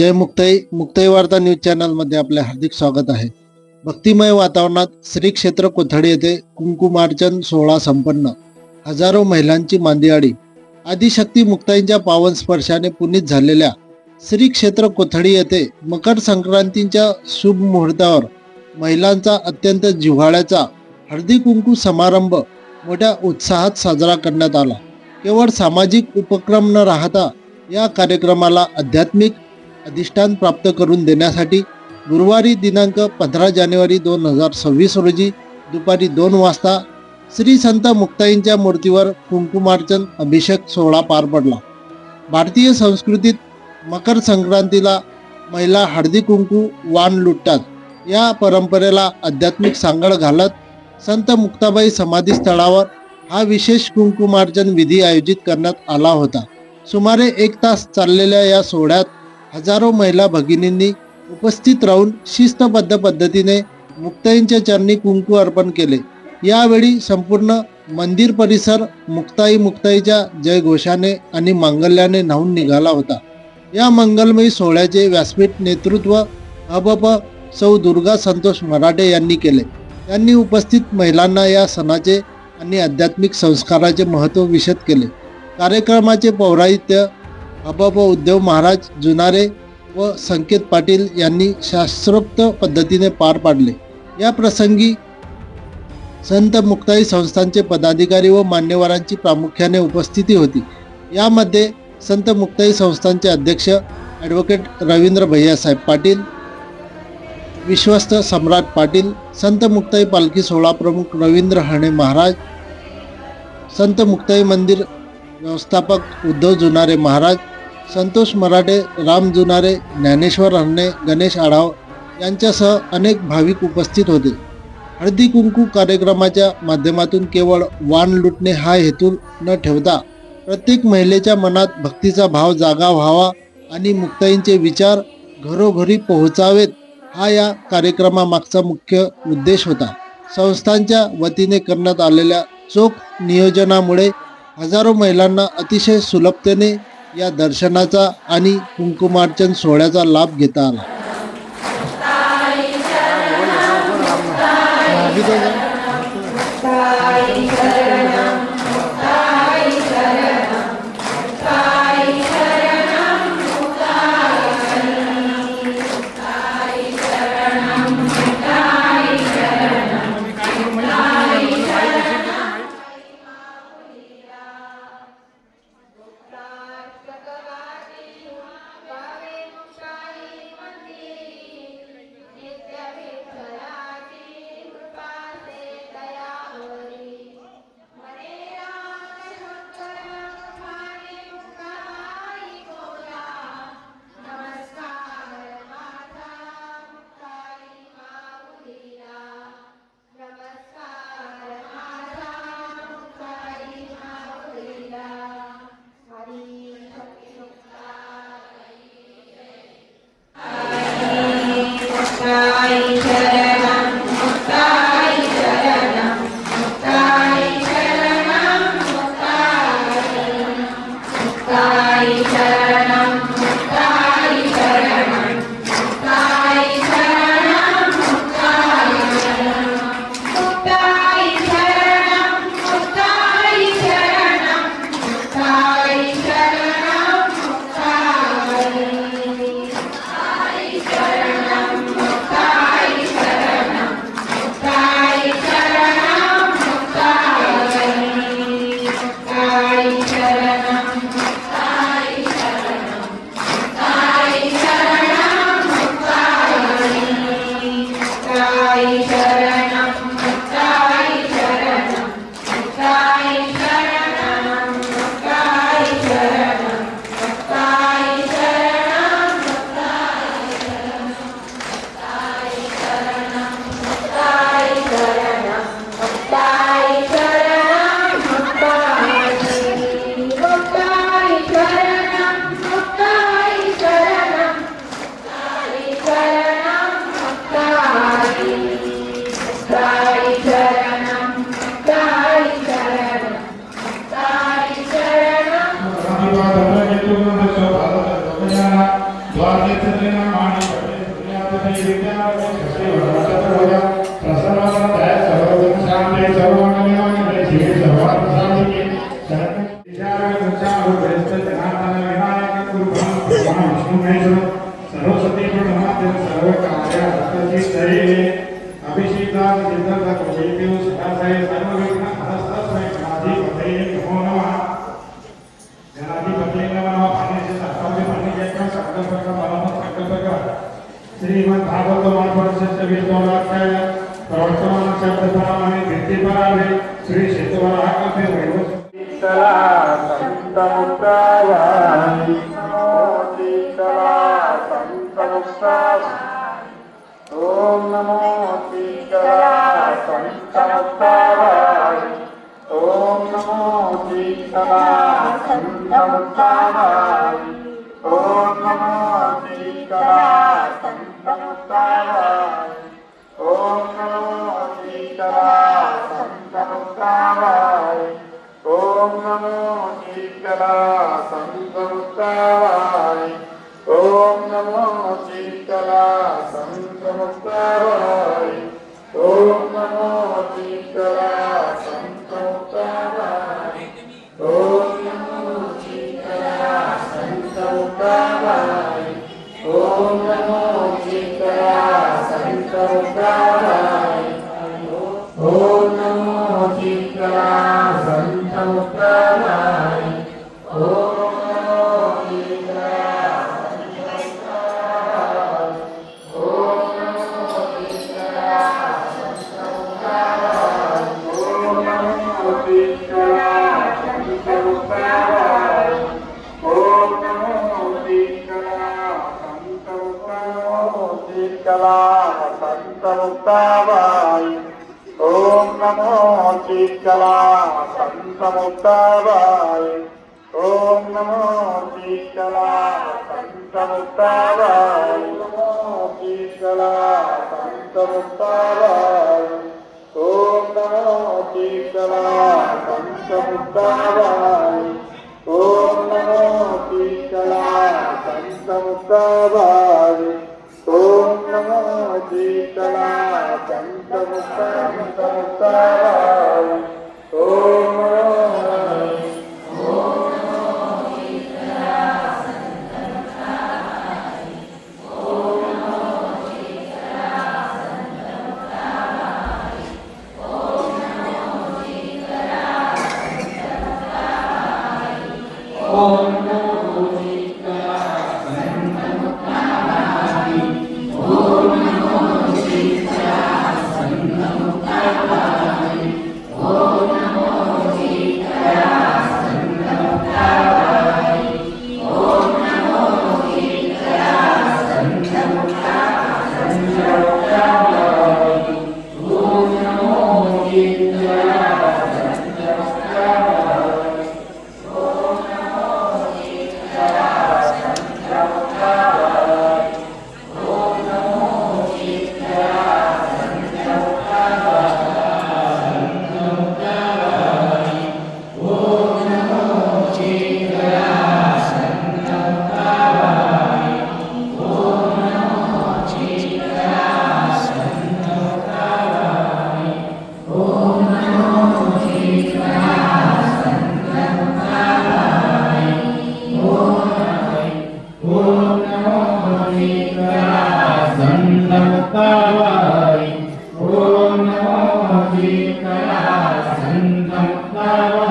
जय मुक्ताई मुक्ताई वार्ता न्यूज चॅनलमध्ये आपले हार्दिक स्वागत आहे. भक्तिमय वातावरणात श्री क्षेत्र कोथळी येथे कुंकुमार्चन सोहळा संपन्न. हजारो महिलांची मांदियाळी. आदिशक्ती मुक्ताईंच्या पावन स्पर्शाने पुनीत झालेल्या श्री क्षेत्र कोथळी येथे मकर संक्रांतीच्या शुभ मुहूर्तावर महिलांचा अत्यंत जिव्हाळ्याचा हळदी कुंकू समारंभ मोठ्या उत्साहात साजरा करण्यात आला. केवळ सामाजिक उपक्रम न राहता या कार्यक्रमाला आध्यात्मिक अधिष्ठान प्राप्त करून देण्यासाठी गुरुवारी दिनांक पंधरा जानेवारी दोन हजार सव्वीस रोजी दुपारी दोन वाजता श्री संत मुक्ताईंच्या मूर्तीवर कुंकुमार्चन अभिषेक सोहळा पार पडला. भारतीय संस्कृतीत मकर संक्रांतीला महिला हळदी कुंकू वाण लुटतात. या परंपरेला आध्यात्मिक सांगड घालत संत मुक्ताबाई समाधी स्थळावर हा विशेष कुंकुमार्चन विधी आयोजित करण्यात आला होता. सुमारे एक तास चाललेल्या या सोहळ्यात हजारो महिला भगिनींनी उपस्थित राहून शिस्तबद्ध पद्धतीने मुक्ताईंच्या चरणी कुंकू अर्पण केले. यावेळी संपूर्ण मंदिर परिसर मुक्ताई मुक्ताईच्या जयघोषाने आणि मांगल्याने न्हावून निघाला होता. या मंगलमयी सोहळ्याचे व्यासपीठ नेतृत्व अबप सौ दुर्गा संतोष मराठे यांनी केले. त्यांनी उपस्थित महिलांना या सणाचे आणि आध्यात्मिक संस्काराचे महत्त्व विशद केले. कार्यक्रमाचे पौराहित्य अबप उद्धव महाराज जुनारे व संकेत पाटील यांनी शास्त्रोक्त पद्धतीने पार पाडले. या प्रसंगी संत मुक्ताई संस्थांचे पदाधिकारी व मान्यवरांची प्रामुख्याने उपस्थिती होती. यामध्ये संत मुक्ताई संस्थांचे अध्यक्ष ॲडव्होकेट रवींद्र भैयासाहेब पाटील विश्वस्त सम्राट पाटील संत मुक्ताई पालखी सोहळा प्रमुख रवींद्र हणे महाराज संत मुक्ताई मंदिर व्यवस्थापक उद्धव जुनारे महाराज संतोष मराठे राम जुनारे ज्ञानेश्वर हरणे गणेश आढाव यांच्यासह अनेक भाविक उपस्थित होते. हळदी कुंकू कार्यक्रमाच्या माध्यमातून केवळ वाण लुटणे हा हेतू न ठेवता प्रत्येक महिलेच्या मनात भक्तीचा भाव जागा व्हावा आणि मुक्ताईंचे विचार घरोघरी पोहोचावेत हा या कार्यक्रमामागचा मुख्य उद्देश होता. संस्थांच्या वतीने करण्यात आलेल्या चोख नियोजनामुळे हजारो महिलांना अतिशय सुलभतेने या दर्शनाचा आणि कुंकुमार्चन सोहळ्याचा लाभ घेता आला. Amém. Namah Amén. ಮುಕ್ತಾಯ ಓಂ ನಮೋ ಕೀರ್ಕಲ ಸಂತ ಮುಕ್ತಾಯ ನಮೋ ಕೀರ್ಕಲ ಸಂತ ಮುಕ್ತಾಯ ಓಂ ನಮೋ ಕೀರ್ಕಲ ಸಂತ ಮುಕ್ತಾಯ ಓಂ ನಮೋ ಕೀರ್ಕಲ ಸಂತ ಮುಕ್ತಾಯ ಓಂ ನಮೋ ಕೀರ್ಕಲ ಸಂತ ಮುಕ್ತ ಮುಕ್ತಾಯ ಓಂ أنت مختار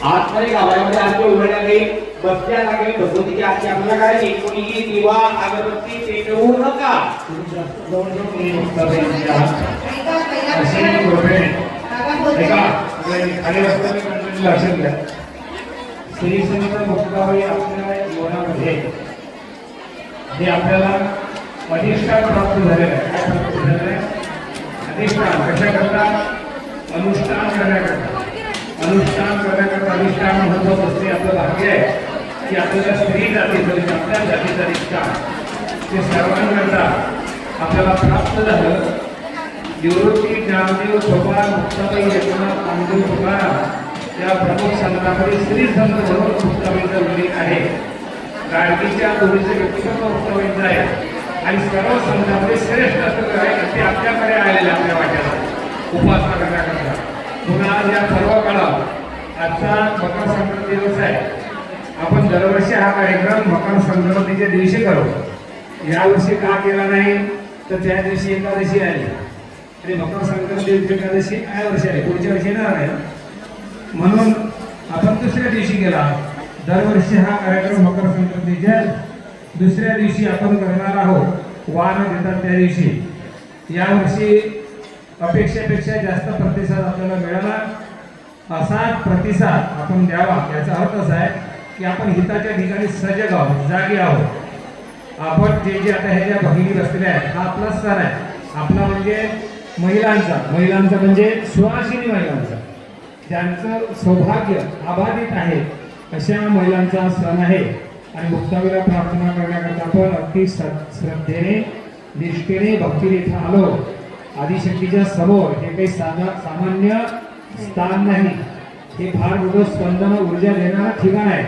आतमध्ये गावामध्ये आरती उघडल्या येईल बसल्या लागेल भगवतीची आरती आपल्याला करायची कोणीही दिवा अगरबत्ती पेटवू नका. लक्षात घ्या श्री संत मुक्ताबाई आपल्या जीवनामध्ये जे आपल्याला अधिष्ठान प्राप्त झालेलं आहे काय प्राप्त झालेलं आहे अधिष्ठान कशाकरता? अनुष्ठान करण्याकरता. अनुष्ठान करण्याकरता अनुष्ठान महत्वाचं असते आपलं भाग्य आहे. की आपल्याला स्त्री जातीचं आपल्या जातीचा रिक्षा ते सर्वांकरता आपल्याला प्राप्त झालं. निवृत्ती ज्ञानदेव सोपान मुक्ताबाई एकनाथ नामदेव तुकाराम या प्रमुख संतांमध्ये श्री संत म्हणून मुक्ताबाईचा उल्लेख आहे. गाडगीच्या दोन्हीचे व्यक्तिगत मुक्ताबाईंचं आहे. आणि सर्व संतांमध्ये श्रेष्ठ असं करायचं ते आपल्याकडे आलेले आपल्या वाट्याला. उपासना करण्याकरता. पुन्हा आज या सर्व काळात आजचा मकर संक्रांत दिवस आहे. आपण दरवर्षी हा कार्यक्रम मकर संक्रांतीच्या दिवशी करू. यावर्षी का केला नाही तर त्या दिवशी एकादशी आली आणि मकर संक्रांती एकादशी या वर्षी आहे. पुढच्या वर्षी येणार आहे. म्हणून आपण दुसऱ्या दिवशी गेला. दरवर्षी हा कार्यक्रम मकर संक्रांतीच्या दुसऱ्या दिवशी आपण करणार आहोत. वाहन देतात त्या दिवशी. यावर्षी अपेक्षेपेक्षा जास्त प्रतिसाद आपल्याला मिळाला. असा प्रतिसाद आपण द्यावा याचा अर्थ असा आहे की आपण हिताच्या ठिकाणी सजग आहोत जागे आहोत. आपण जे जे आता हे ज्या भगिनी बसलेल्या आहेत हा आपला सण आहे. आपला म्हणजे महिलांचा. महिलांचा म्हणजे सुहासिनी महिलांचा. ज्यांचं सौभाग्य अबाधित आहे अशा महिलांचा सण आहे. आणि मुक्तावीला प्रार्थना करण्याकरता आपण अगदी श्रद्धेने निष्ठेने भक्तीने इथं आलो. आदिशक्तीच्या समोर हे काही साधा सामान्य स्थान नाही. हे फार मोठं स्पंदन ऊर्जा देणारं ठिकाण आहे.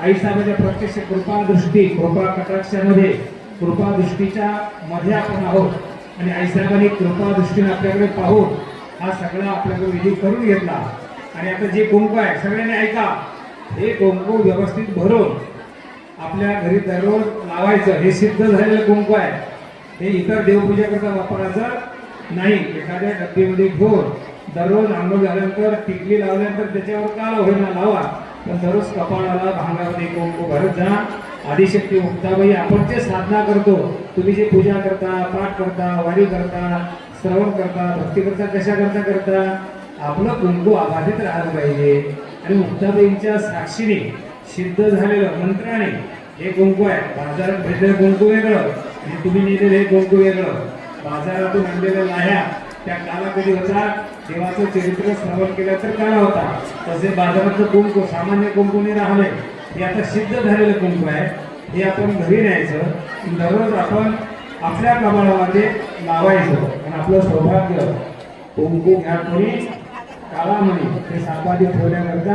आई साहेबांच्या प्रत्यक्ष कृपा दृष्टी कृपा कटाक्षामध्ये कृपा दृष्टीच्या मध्ये आपण आहोत. आणि आई साहेबांनी कृपा दृष्टीने आपल्याकडे पाहून हा सगळा आपल्याकडे विधी करून घेतला. आणि आता जे कुंकू आहे सगळ्यांनी ऐका. हे कुंकू व्यवस्थित भरून आपल्या घरी दररोज लावायचं. हे सिद्ध झालेलं कुंकू आहे. हे इतर देवपूजेकरता वापरायचं. नाही एखाद्या डब्बीमध्ये घोर दररोज आंघोळ झाल्यानंतर टिकली लावल्यानंतर त्याच्यावर काला होईना लावा. पण दररोज कपाळाला भांगामध्ये कुंकू भरत जा. आदिशक्ती मुक्ताबाई आपण जे साधना करतो तुम्ही जे पूजा करता पाठ करता वारी करता श्रवण करता भक्ती करता कशा करता करता आपलं कुंकू अबाधित राहिलं पाहिजे. आणि मुक्ताबाईंच्या साक्षीने सिद्ध झालेलं मंत्राने हे कुंकू आहे. बाजारात भेटलेलं कुंकू वेगळं आणि तुम्ही नेलेलं हे कुंकू वेगळं. बाजारातून आणलेल्या लाह्या त्या काला कधी होता देवाचं चरित्र श्रवण केलं तर काला होता? तसे बाजारातलं कुंकू सामान्य कुंकूने राहणे हे आता सिद्ध झालेलं कुंकू आहे. हे आपण घरी न्यायचं. दररोज आपण आपल्या कपाळामध्ये लावायचं. आणि आपलं सौभाग्य. कुंकू घ्या कोणी? कालामणी हे सापादी ठेवल्याकरता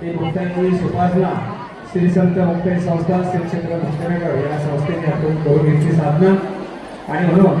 ते भक्तांची सुपासना. श्री संत मुक्ताई संस्था श्री क्षेत्र भक्तनगर या संस्थेने आपण करून घेतली साधना. आणि म्हणून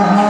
त्या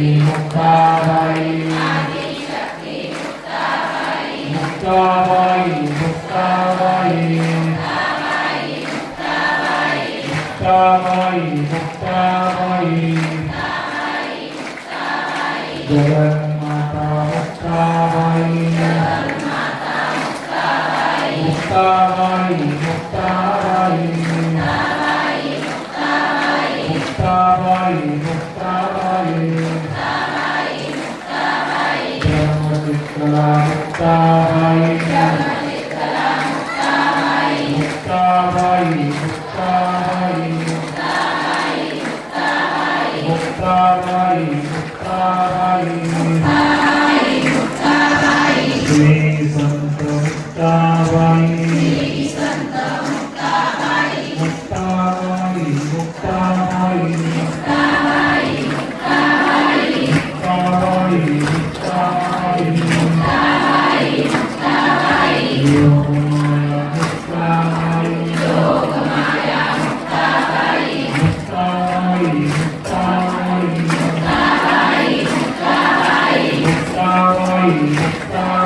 आदिशक्ती मुक्ताबाई। मुक्ताबाई मुक्ताबाई। मुक्ताबाई मुक्ताबाई। जगन्माता Pai. Amen.